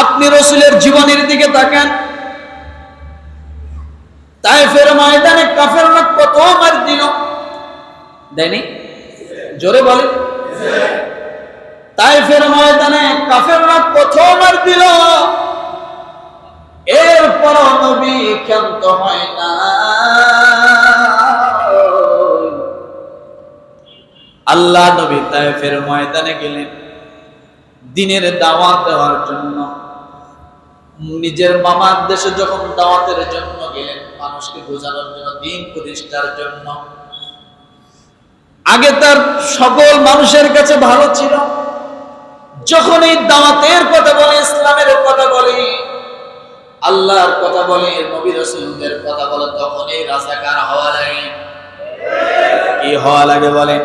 আপনি রসুলের জীবনের দিকে তাকান। তাই ফের ময়দানে কাফের কত মার দিল। দেয়নি? জোরে বলে তাই ফের ময়দানে কাফেররা কত মার দিল। এরপর নবী ক্ষান্ত হয় না। আল্লাহ নবী তাই ফের ময়দানে গেলেন। দিনের দাওয়াত দেওয়ার জন্য। নিজের মামার দেশে যখন দাওয়াতের জন্য গেলেন, মানুষকে বোঝানোর জন্য, দিন প্রতিষ্ঠার জন্য। আগে তার সকল মানুষের কাছে ভালো ছিল। যখন এই দাওয়াতের কথা বলে, ইসলামের কথা বলে, আল্লাহর কথা বলে, নবী রসুলদের কথা বলে তখনই রাজাকার হওয়া লাগে? কি হওয়া লাগে বলেন?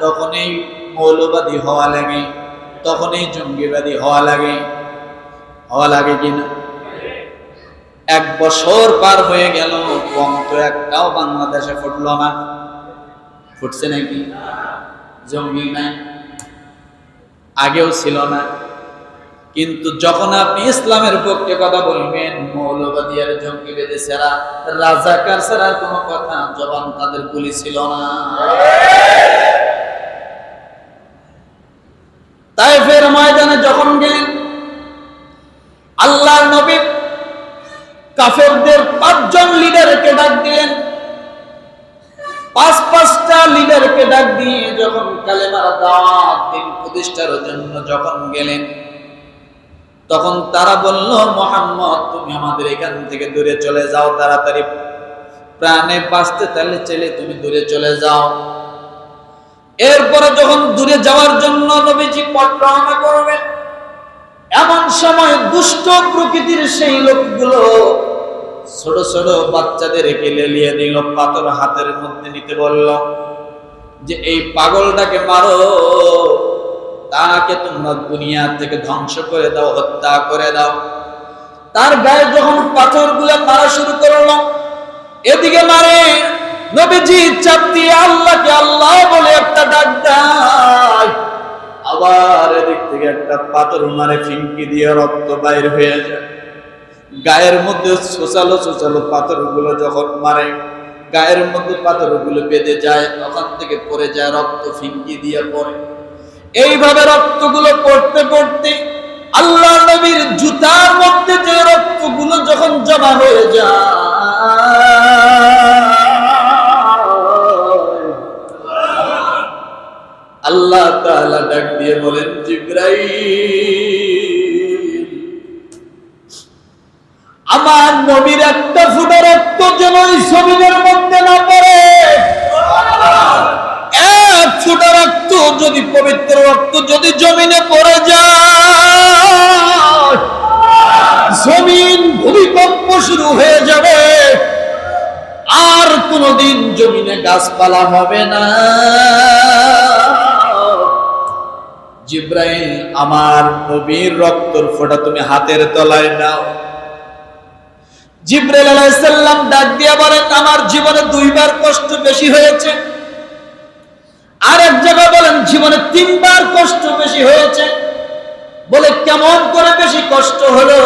তখনই মৌলবাদী হওয়া লাগে তখনই জঙ্গিবাদী হওয়া লাগে। হওয়া লাগে কিনা? এক বছর পার হয়ে গেল, কম তো একটাও বাংলাদেশে ফুটলো না। ফুটছে নাকি? জঙ্গি নাই, আগেও ছিল না। কিন্তু যখন আপনি ইসলামের পক্ষে কথা বলবেন মৌলবাদী আর জঙ্গি বেদে ছাড়া রাজাকার ছাড়া কোনো কথা, জবান তাদের গুলি ছিল না তাই ফের ময়দানে যখন গেলেন আল্লাহর নবী কাফেরদের পাঁচজন লিডারকে ডাক দিলেন। পাঁচ পাঁচটা লিডারকে ডাক দিয়ে যখন কালেমার দিন প্রতিষ্ঠার জন্য যখন গেলেন, তখন তারা বলল, মোহাম্মদ, তুমি আমাদের এখান থেকে দূরে চলে যাও তাড়াতাড়ি। প্রাণে বাঁচতে তাহলে চলে তুমি দূরে চলে যাও। এরপরে যখন দূরে যাওয়ার জন্য নবীজি পথ রওনা করবেন, এমন সময় দুষ্ট প্রকৃতির সেই লোকগুলো ছোট ছোট বাচ্চাদের লেলিয়ে দিল, পাথর হাতের মধ্যে নিতে বলল, যে এই পাগলটাকে মারো, তাকে তোমরা দুনিয়া থেকে ধ্বংস করে দাও, হত্যা করে দাও। তার গায়ে যখন পাথরগুলা মারা শুরু করল, এদিকে মারে, নবীজি চাপ দিয়ে আল্লাহকে আল্লাহ বলে একটা ডাক আবার এদিক থেকে একটা পাথর মারে ফিঙ্কি দিয়ে রক্ত বাইর হয়ে যায়। গায়ের মধ্যে সোচালো সোচালো পাথরগুলো যখন মারে, গায়ের মধ্যে পাথরগুলো বেঁধে যায়, ওখান থেকে পরে যায় রক্ত ফিঙ্কি দিয়ে পরে এইভাবে রক্তগুলো পড়তে পড়তে আল্লাহ নবীর জুতার মধ্যে যে রক্তগুলো যখন জমা হয়ে যায় আমার নবীর একটা ফুটা রক্ত যেন এই জমিনের মধ্যে না পড়ে। এক ফুটা রক্ত যদি পবিত্র রক্ত যদি জমিনে পড়ে যায়, জমিন ভূমিকম্প শুরু হয়ে যাবে। আর কোনদিন জমিনে গাছপালা হবে না। জিব্রাইল, আমার নবীর রক্তর ফোঁটা তুমি হাতের তলায় নাও। জিব্রাইল আলাইসাল্লাম ডাক দিয়ে বলেন, আমার জীবনে দুইবার কষ্ট বেশি হয়েছে। আর এক জায়গায় বলেন, জীবনে তিনবার কষ্ট বেশি হয়েছে। বলে, কেমন করে বেশি কষ্ট হলো?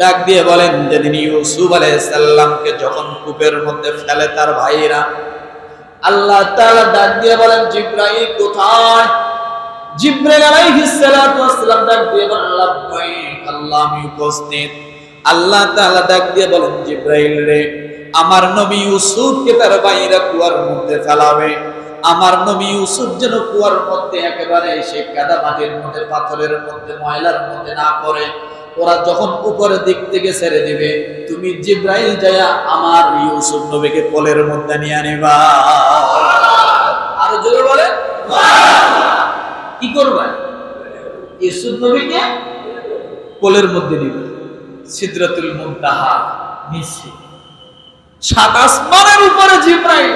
ডাক দিয়ে বলেন, যেদিন ইউসুফ আলাইসাল্লামকে যখন কূপের মধ্যে ফেলে তার ভাইরা, আল্লাহ তাআলা ডাক দিয়ে বলেন, জিব্রাইল, কোথায়? জিব্রাইল আলাইহিস সালাতু ওয়াসসালাম ডাক দিয়ে বলেন আল্লাহ আমি উপস্থিত। আল্লাহ তাআলা ডাক দিয়ে বলেন, জিব্রাইল রে, আমার নবী ইউসুফকে তার ভাইরা কুয়ার মধ্যে ফেলাবে। আমার নবী ইউসুফ যেন কুয়ার মধ্যে একেবারে সে কাদা মাটির মধ্যে, পাথরের মধ্যে, ময়লার মধ্যে না পড়ে, ওরা যখন উপরের দিক থেকে ছেড়ে দিবে, তুমি জিব্রাইল যায়া আমার ইউসুফ নবীকে কোলের মধ্যে নিয়ে আনিবা আরও জোরে বলে কি করবা? ইউসুফ নবীকে কোলের মধ্যে নিবে। সিদরাতুল মুনতাহা নিচে। সাত আসমানের উপরে জিব্রাইল।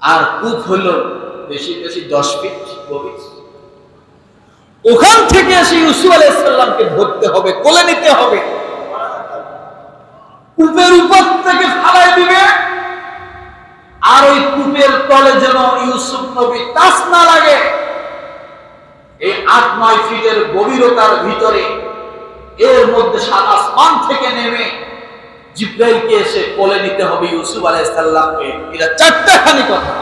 আর কূপ হলো বেশি বেশি দশ ফিট গভীর। ওখান থেকে এসে ইউসুফ আলাইসাল্লামকে ধরতে হবে কোলে নিতে হবে। কূপের উপর থেকে ফালাই দিবে। আর ওই কূপের তলে যেন ইউসুফ নবী টাচ না লাগে। এই আট, নয় ফিটের গভীরতার ভিতরে, এর মধ্যে সাত আসমান থেকে নেমে জিব্রাইলকে এসে কোলে নিতে হবে ইউসুফ আলাইহিস সালামকে এটা চারটা খানি কথা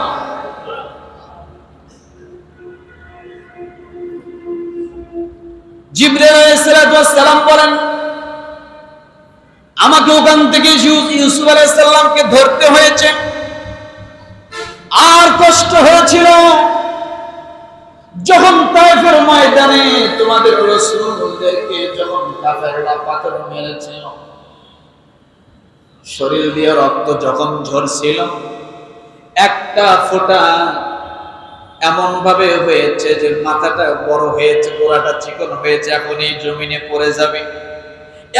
আমাকে ওখান থেকে ইউ- ইউসুফ আলাইহিস সালামকে ধরতে হয়েছে। আর কষ্ট হয়েছিল যখন তাইফের ময়দানে তোমাদের রাসূলদেরকে যখন কাফেররা পাথর মেরেছিল শরীর দিয়ে রক্ত যখন ঝরছিল, একটা ফোঁটা এমন ভাবে হয়েছে যে মাথাটা বড় হয়েছে, গোড়াটা চিকন হয়েছে, এখন এই জমিনে পড়ে যাবে।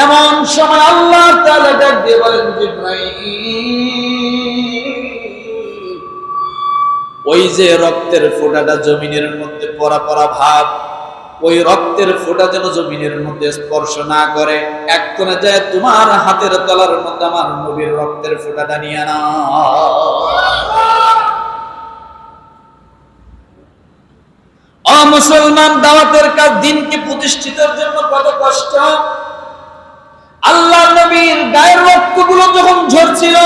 এমন সময় আল্লাহ তাআলা ডাক দিয়ে বলেন, জিব্রাইল ওই যে রক্তের ফোঁটাটা জমিনের মধ্যে পড়া পড়া ভাব, ওই রক্তের ফোঁটা যেন জমিনের মধ্যে স্পর্শ না করে, এক যায় তোমার হাতের তলার মধ্যে আমার নবীর রক্তের ফোঁটাটা নিয়ে না মুসলমান, দাওয়াতের কাজ দিনকে প্রতিষ্ঠিতের জন্য কত কষ্ট? আল্লাহ নবীর গায়ের রক্তগুলো যখন ঝরছিল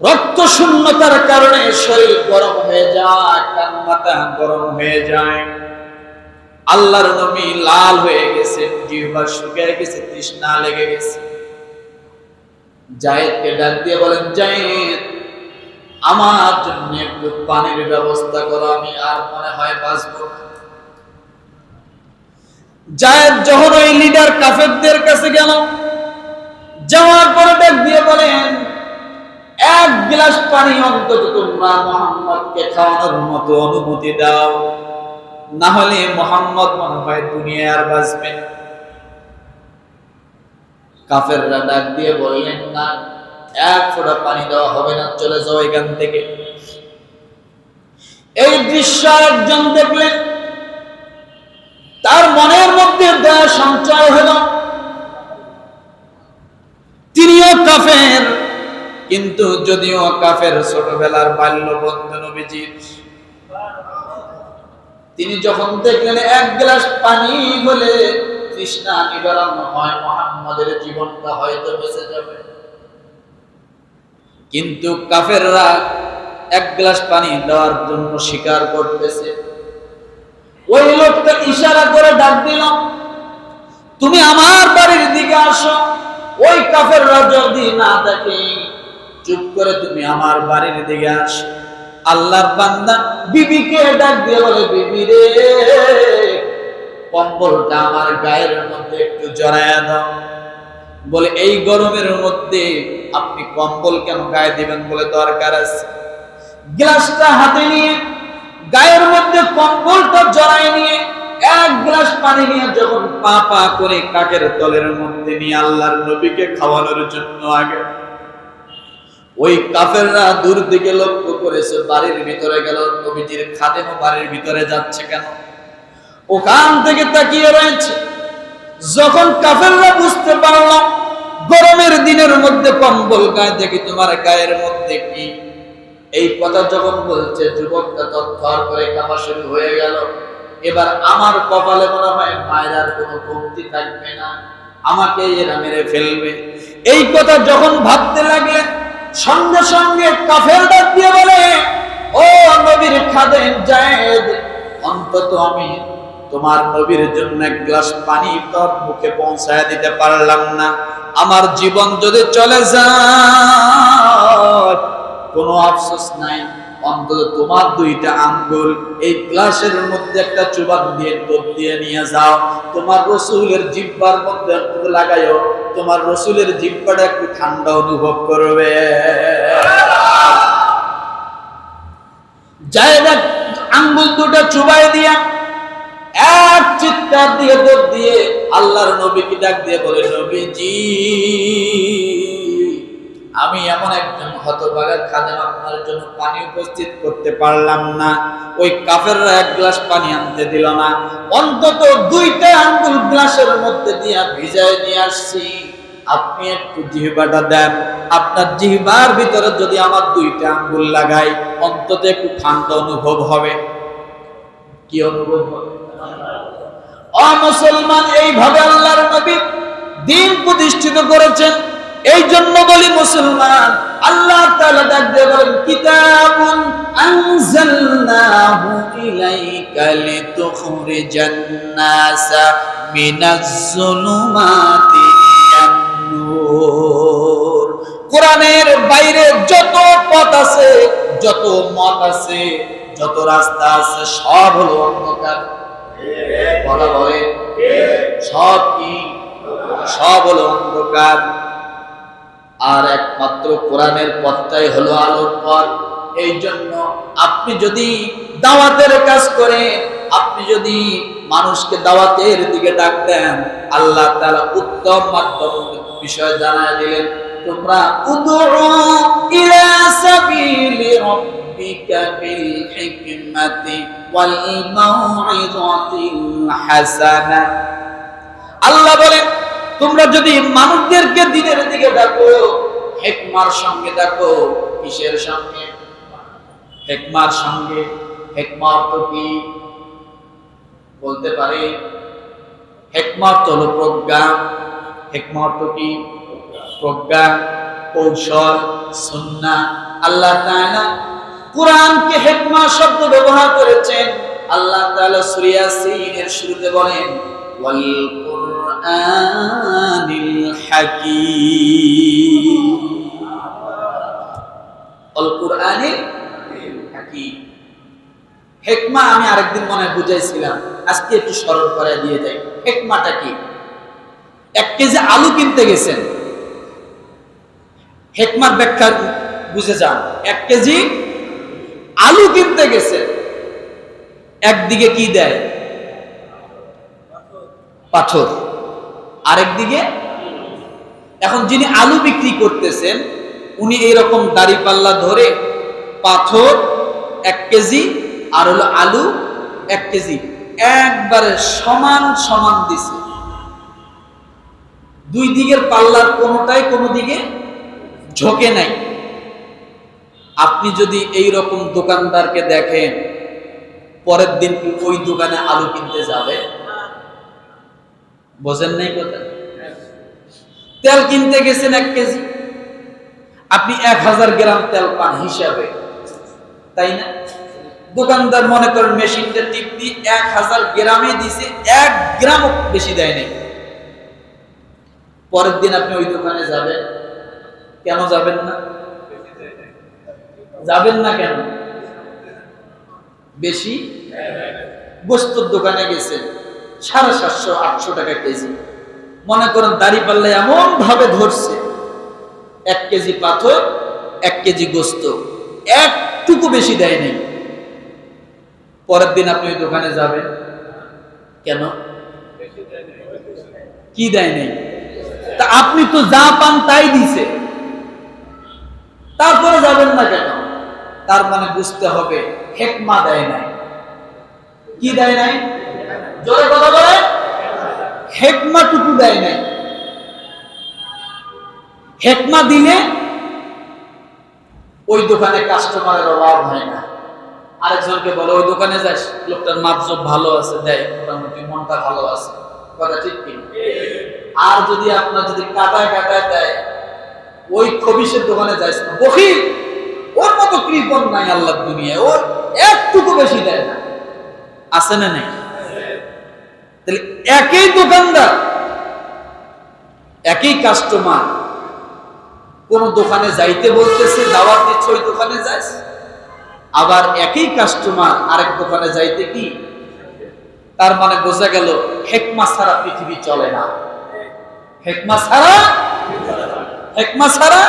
রক্ত শূন্যতার কারণে শরীর গরম হয়ে যায়, কান মাথা গরম হয়ে যায় আল্লাহর নবী লাল হয়ে গেছে, জিহ্বা শুকিয়ে গেছে, তৃষ্ণা লেগে গেছে জায়েদকে ডাক দিয়ে বলেন, জায়েদ, আমার জন্য একটু পানির ব্যবস্থা করো, আমি আর মনে হয় বাঁচবো। জায়েদ যখন ওই লিডার কাফেরদের কাছে গেল, যাওয়ার পরে ডাক দিয়ে বলেন এক গ্লাস পানি অন্তত তোমরা মোহাম্মদকে খাওয়ানোর মতো অনুমতি দাও। না হলে মোহাম্মদ মনে হয় দুনিয়া আর বাঁচবে। কাফেররা ডাক দিয়ে বললেন, না, এক ফোঁটা পানি দেওয়া হবে না, চলে যাও এখান থেকে। এই দৃশ্য একজন দেখলেন। তার মনের মধ্যে দয়া সঞ্চয় হলো। তিনিও কাফের। কিন্তু যদিও কাফের ছোটবেলার বাল্য বন্ধু নবীজির তিনি যখন দেখলেন এক গ্লাস পানি হলে তৃষ্ণা নিবারণ হয়, মোহাম্মদের জীবনটা হয়তো বেঁচে যাবে। কিন্তু কাফেররা এক গ্লাস পানি দেওয়ার জন্য স্বীকার করতেছে। ওই লোকটা ইশারা করে ডাক দিল, তুমি আমার বাড়ির দিকে আসো। ওই কাফেররা যদি না দেখে চুপ করে তুমি আমার বাড়ির দিকে আসো। আল্লাহর বান্দা বিবিকে ডাক দিয়ে বলে, বিবি রে, কম্বলটা আমার গায়ের মধ্যে একটু জড়ায়া দাও। বলে, এই গরমের মধ্যে আপনি কম্বল কেন গায়ে দিবেন বলে দরকার আছে? গ্লাসটা হাতে নিয়ে, গায়ের মধ্যে কম্বলটা জড়ায় নিয়ে, এক গ্লাস পানি নিয়ে যখন পা পা করে কাকের তলের মধ্যে নিয়ে আল্লাহর নবীকে খাওয়ানোর জন্য আগে ওই কাফেররা দূর দিকে লক্ষ্য করেছে, বাড়ির ভিতরে গেল, নবীজির খাদেমও বাড়ির ভিতরে যাচ্ছে কেন? ওখান থেকে তাকিয়ে রয়েছে। যখন কাফেররা বুঝতে পারল, গরমের দিনের মধ্যে কম্বল গায়ে, দেখি তোমার গায়ের মধ্যে কি? এই কথা যখন বলছে, যুবকটা তৎপর করে কামা শুরু হয়ে গেল। এবার আমার কপালে মনে হয় মায়ের কোনো কমতি থাকবে না। আমাকে এরা মেরে ফেলবে। এই কথা যখন ভাবতে লাগলেন সঙ্গে সঙ্গে কাফের ডাক দিয়ে বলে, ও নবীর খাদেম জায়েদ, অন্তত আমি তোমার নবীর জন্য এক গ্লাস পানি তোর মুখে পৌঁছায় দিতে পারলাম না। আমার জীবন যদি চলে যায়, কোনো আফসোস নাই। অন্তত তোমার দুইটা আঙ্গুল এই গ্লাসের মধ্যে একটা চুবান দিয়ে ডোব দিয়ে নিয়ে যাও। তোমার রসুলের জিব্বার মধ্যে একটু লাগাইও, তোমার রসুলের জিব্বাটা একটু ঠান্ডা অনুভব করবে। জায়গা আঙ্গুল দুটো চুবাই দিয়া, এক চিৎকার দিয়ে দৌড় দিয়ে আল্লাহর নবীকে ডাক দিয়ে বলে, নবীজি আমি এমন একজন হতভাগা খাদেম আপনার জন্য পানি উপস্থিত করতে পারলাম না। ওই কাফেররা এক গ্লাস পানি আনতে দিল না। অন্তত দুইটা আঙ্গুল গ্লাসের মধ্যে দিয়া ভিজায় নিয়ে আসছি। আপনি একটু জিহ্বাটা দেন। আপনার জিহ্বার ভিতরে যদি আমার দুইটা আঙ্গুল লাগাই, অন্তত একটু ঠান্ডা অনুভব হবে। কি অনুভব হবে? অমুসলমান, এইভাবে আল্লাহর নবী দিন প্রতিষ্ঠিত করেছেন। এই জন্য বলি মুসলমান, আল্লাহ তাআলা ডাক দিয়ে বলেন, কিতাবুন আনজালনাহু ইলাইকা লিতুখরিজান নাসা মিনাজ জুলুমাতি নূর কোরআনের বাইরে যত পথ আছে, যত মত আছে, যত রাস্তা আছে, সব হলো অন্ধকার। সব কি? সব হলো অন্ধকার। আর একমাত্র কোরআনের পথটাই হলো আলোর পথ। এই জন্য আপনি যদি দাওয়াতের কাজ করে আপনি যদি মানুষকে দাওয়াতের দিকে ডাক দেন, আল্লাহ তাআলা উত্তম মাধ্যম বিষয় জানায় দিলেন, তোমরা আল্লাহ বলেন তোমরা যদি মানুষদেরকে দিনের দিকে ডাকো হেকমার সঙ্গে ডাকো কিসের সঙ্গে? হেকমার সঙ্গে। হেকমা অর্থ কি? বলতে পারে হেকমা অর্থ হলো প্রজ্ঞা। হেকমা অর্থ কি? প্রজ্ঞা, কৌশল, সুন্না। আল্লাহ তাআলা কোরআনকে হেকমা শব্দ ব্যবহার করেছেন। আল্লাহ তাআলা সূরা শুরুতে বলেন অল কুরআনিল হেকমা আমি আরেকদিন মনে বুঝাইছিলাম। আজকে একটু স্মরণ করে দিয়ে যাই। হেকমাটা কি? এক কেজি আলু কিনতে গেছেন। হেকমার ব্যাখ্যা বুঝে যান। এক কেজি আলু কিনতে গেছে একদিকে কি দেয়? পাথর। আরেকদিকে এখন যিনি আলু বিক্রি করতেছেন, উনি এইরকম দাড়ি পাল্লা ধরে পাথর এক কেজি, আর হলো আলু এক কেজি, একবারে সমান সমান দিছে। দুই দিকের পাল্লার কোনোটাই কোনো দিকে ঝোঁকে নাই। আপনি যদি এই রকম দোকানদারকে দেখেন, পরের দিন ওই দোকানে আলু কিনতে যাবে বোঝেন নাই কথা? তেল কিনতে গেছেন এক কেজি। আপনি এক হাজার গ্রাম তেল পান হিসাবে, তাই না? দোকানদার মনে করেন মেশিনটা টিপ দিয়ে এক হাজার গ্রামে দিছে, এক গ্রাম বেশি দেয় নাই। পরের দিন আপনি ওই দোকানে যাবেন। কেন যাবেন না? যাবেন না কেন? বেশি? বস্তুর দোকানে গেছেন। সাড়ে সাতশো, আটশো টাকা কেজি। মনে করেন, দাড়ি পাল্লে এমন ভাবে ধরছে। এক কেজি পাথর, এক কেজি গোস্ত। একটুকু বেশি দেয় পরের দিন আপনি ওই দোকানে যাবেন। কেন? কি দেয় নাই? তা আপনি তো যা পান তাই দিছে। তারপরে যাবেন না কেন? তার মানে বুঝতে হবে, হেকমা দেয় নাই। কি দেয় নাই? জোরে কথা বলে। দেয় নাই। হেকমা দিলে ওই দোকানে কাস্টমারের অভাব হয় না। আরেকজনকে বলে, ওই দোকানে যাস, লোকটার মাপজব ভালো আছে দেয় মোটামুটি মনটা ভালো আছে। কথা ঠিক কি আর যদি আপনার যদি কাটায় কাটায় দেয়, ওই খবিসের দোকানে যাইস না। বকিল, ওর মতো কৃপণ নাই আল্লাহর দুনিয়ায়, ওর একটুকু বেশি দেয় না। আছে না নাই? তাহলে একই দোকানদার, একই কাস্টমার কোন দোকানে যাইতে বলতেছে, দাওয়াত দিচ্ছে, ওই দোকানে যাস আবার একই কাস্টমার আরেক দোকানে যাইতে কি? তার মানে বোঝা গেল, হেকমা ছাড়া পৃথিবী চলে না। হেকমা ছাড়া? হেকমা ছাড়া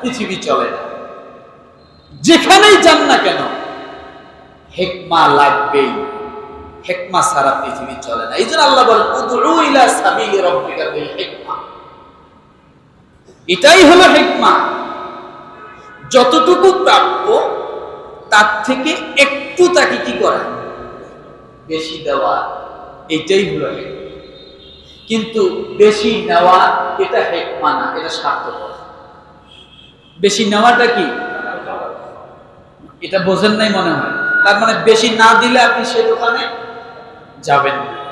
পৃথিবী চলে না। যেখানেই যান না কেন, হেকমা লাগবেই। হেকমা ছাড়া পৃথিবী চলে না। এই জন্য আল্লাহ হিকমা। এটাই হলো হেকমা। যতটুকু প্রাপ্য, তার থেকে একটু তাকে কি করা? বেশি দেওয়া। এটাই হলো কিন্তু বেশি নেওয়া, এটা হেকমা না, এটা স্বার্থপর বেশি নেওয়াটা কি? এটা বোঝেন নাই মনে হয়। তার মানে বেশি না দিলে আপনি সে দোকানে যাবেন না।